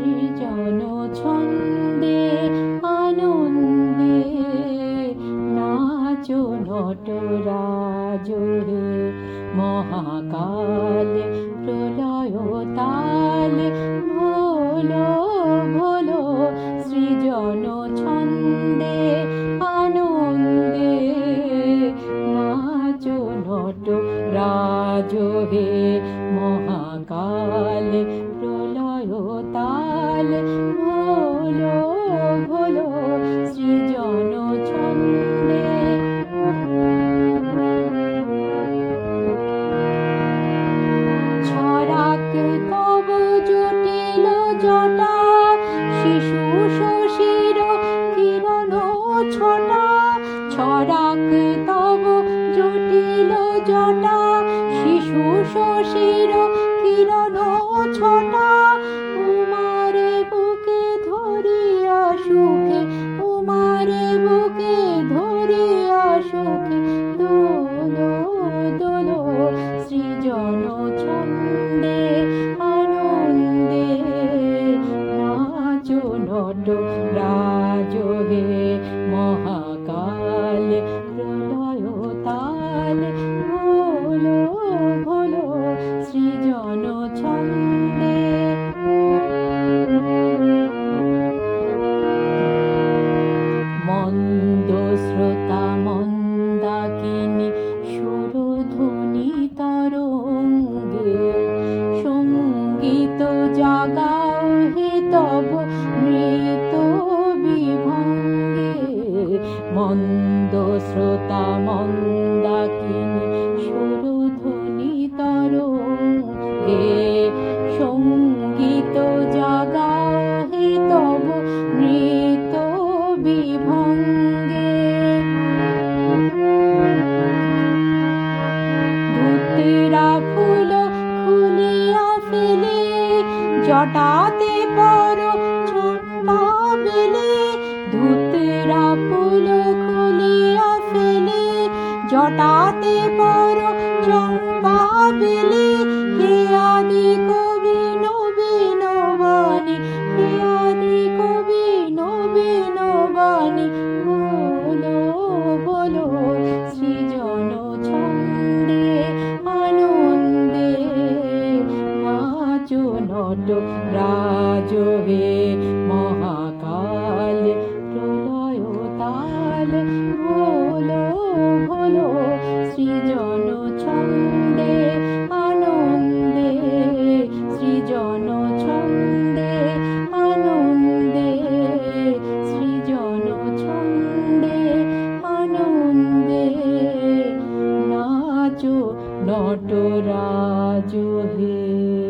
সৃজন ছন্দে আনন্দে। নাচো নটরাজ হে মহাকাল প্রলয় তাল ভোলো ভোলো সৃজন ছন্দে আনন্দে। নাচো নট রাজ হে মহাকাল তাল ভোলো ভোলো সৃজন ছন্দে ছড়াক তব জটিল জটা, শিশু শশীর কিরণ ছটা। ছড়াক তব জটিল জটা, শিশু শশীর কিরণ ছটা। উমারে সুখে দোলো দোলো সৃজন ছন্দে আনন্দে। নাচো নট রাজ হে মহাকাল মন্দ শ্রোতা মন্দাকিনী সুরধ্বনি তরঙ্গে সংগীত জাগাও হে তব মৃত বিভঙ্গে। ধুতেরা ফুল খুলিয়া ফেলে, জটাতে পর চম্পা ধুতেরা ফেলে জটাতে পর চম্পা বেলে হে আদি কবি নবীন বাণী হে আদি কবি নবীন বাণী বলো বলো সৃজন ছন্দে আনন্দে নট রাজ হে মহাকাল প্রলয় তাল নটরাজ হে।